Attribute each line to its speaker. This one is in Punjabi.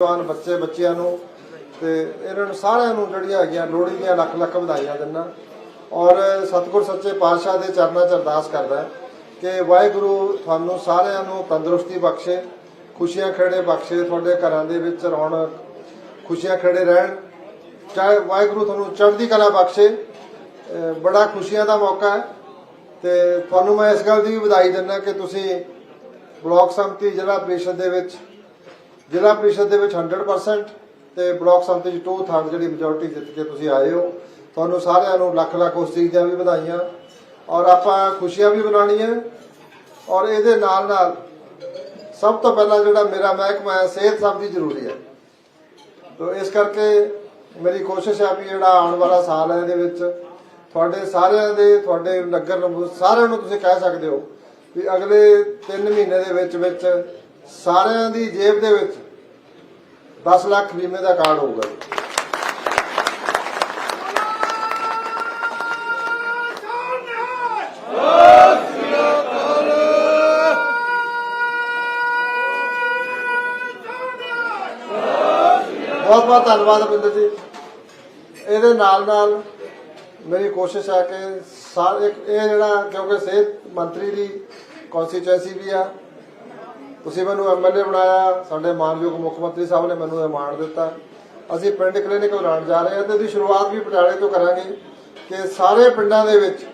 Speaker 1: ਜਵਾਨ ਬੱਚੇ, ਬੱਚਿਆਂ ਨੂੰ ਤੇ ਇਹਨਾਂ ਨੂੰ ਸਾਰਿਆਂ ਨੂੰ ਜਿਹੜੀਆਂ ਹੈਗੀਆਂ ਲੋਹੜੀ ਦੀਆਂ ਲੱਖ ਲੱਖ ਵਧਾਈਆਂ ਦਿੰਦਾ। ਔਰ ਸਤਿਗੁਰ ਸੱਚੇ ਪਾਤਸ਼ਾਹ ਦੇ ਚਰਨਾਂ 'ਚ ਅਰਦਾਸ ਕਰਦਾ ਕਿ ਵਾਹਿਗੁਰੂ ਤੁਹਾਨੂੰ ਸਾਰਿਆਂ ਨੂੰ ਤੰਦਰੁਸਤੀ ਬਖਸ਼ੇ, ਖੁਸ਼ੀਆਂ ਖੇੜੇ ਬਖਸ਼ੇ, ਤੁਹਾਡੇ ਘਰਾਂ ਦੇ ਵਿੱਚ ਰੌਣਕ, ਖੁਸ਼ੀਆਂ ਖੇੜੇ ਰਹਿਣ। ਚਾਹੇ ਵਾਹਿਗੁਰੂ ਤੁਹਾਨੂੰ ਚੜ੍ਹਦੀ ਕਲਾ ਬਖਸ਼ੇ ਬੜਾ ਖੁਸ਼ੀਆਂ ਦਾ ਮੌਕਾ ਹੈ। ਤੇ ਤੁਹਾਨੂੰ ਮੈਂ ਇਸ ਗੱਲ ਦੀ ਵੀ ਵਧਾਈ ਦਿੰਦਾ ਕਿ ਤੁਸੀਂ ਬਲਾਕ ਸੰਮਤੀ ਜ਼ਿਲ੍ਹਾ ਪ੍ਰੀਸ਼ਦ ਦੇ ਵਿੱਚ ਜ਼ਿਲ੍ਹਾ ਪ੍ਰੀਸ਼ਦ ਦੇ ਵਿੱਚ 100% ਤੇ ਬਲਾਕ ਸੰਮਤੀ ਚ 2/3 ਜਿਹੜੀ ਮੈਜੋਰਟੀ ਜਿੱਤ ਕੇ ਤੁਸੀਂ ਆਏ ਹੋ। ਤੁਹਾਨੂੰ ਸਾਰਿਆਂ ਨੂੰ ਲੱਖ ਲੱਖ ਉਸ ਚੀਜ਼ ਦੀਆਂ ਵੀ ਵਧਾਈਆਂ। ਔਰ ਆਪਾਂ ਖੁਸ਼ੀਆਂ ਵੀ ਮਨਾਉਣੀਆਂ। ਔਰ ਇਹਦੇ ਨਾਲ ਨਾਲ ਸਭ ਤੋਂ ਪਹਿਲਾਂ ਜਿਹੜਾ ਮੇਰਾ ਮਹਿਕਮਾ ਹੈ, ਸਿਹਤ ਸਭ ਦੀ ਜ਼ਰੂਰੀ ਹੈ। ਤੋ ਇਸ ਕਰਕੇ ਮੇਰੀ ਕੋਸ਼ਿਸ਼ ਹੈ ਵੀ ਜਿਹੜਾ ਆਉਣ ਵਾਲਾ ਸਾਲ ਹੈ ਇਹਦੇ ਵਿੱਚ ਤੁਹਾਡੇ ਸਾਰਿਆਂ ਦੇ, ਤੁਹਾਡੇ ਨਗਰ ਨਿਵਾਸੀ ਸਾਰਿਆਂ ਨੂੰ ਤੁਸੀਂ ਕਹਿ ਸਕਦੇ ਹੋ ਵੀ ਅਗਲੇ 3 ਮਹੀਨੇ ਦੇ ਵਿੱਚ ਵਿੱਚ ਸਾਰਿਆਂ ਦੀ ਜੇਬ ਦੇ ਵਿੱਚ 10 ਲੱਖ ਬੀਮੇ ਦਾ ਕਾਰਡ ਹੋਊਗਾ ਬਹੁਤ ਬਹੁਤ ਧੰਨਵਾਦ ਅਪਿੰਦਰ ਜੀ। ਇਹਦੇ ਨਾਲ ਨਾਲ ਮੇਰੀ ਕੋਸ਼ਿਸ਼ ਹੈ ਕਿ ਸਾਰ ਇਹ ਜਿਹੜਾ ਕਿਉਂਕਿ ਸਿਹਤ ਮੰਤਰੀ ਦੀ ਕਨਸਟੀਚੁਐਂਸੀ ਵੀ ਆ ਤੁਸੀਂ ਮੈਨੂੰ ਐਮਐਲਏ ਬਣਾਇਆ, ਸਾਡੇ ਮਾਨਯੋਗ ਮੁੱਖ ਮੰਤਰੀ ਸਾਹਿਬ ਨੇ ਮੈਨੂੰ ਇਹ ਮਾਣ ਦਿੱਤਾ। ਅਸੀਂ ਪਿੰਡ ਕਲੀਨਿਕ ਬਣਾਉਣ ਜਾ ਰਹੇ ਹਾਂ ਤੇ ਉਹਦੀ ਸ਼ੁਰੂਆਤ ਵੀ ਪਟਿਆਲੇ ਤੋਂ ਕਰਾਂਗੇ ਕਿ ਸਾਰੇ ਪਿੰਡਾਂ ਦੇ ਵਿੱਚ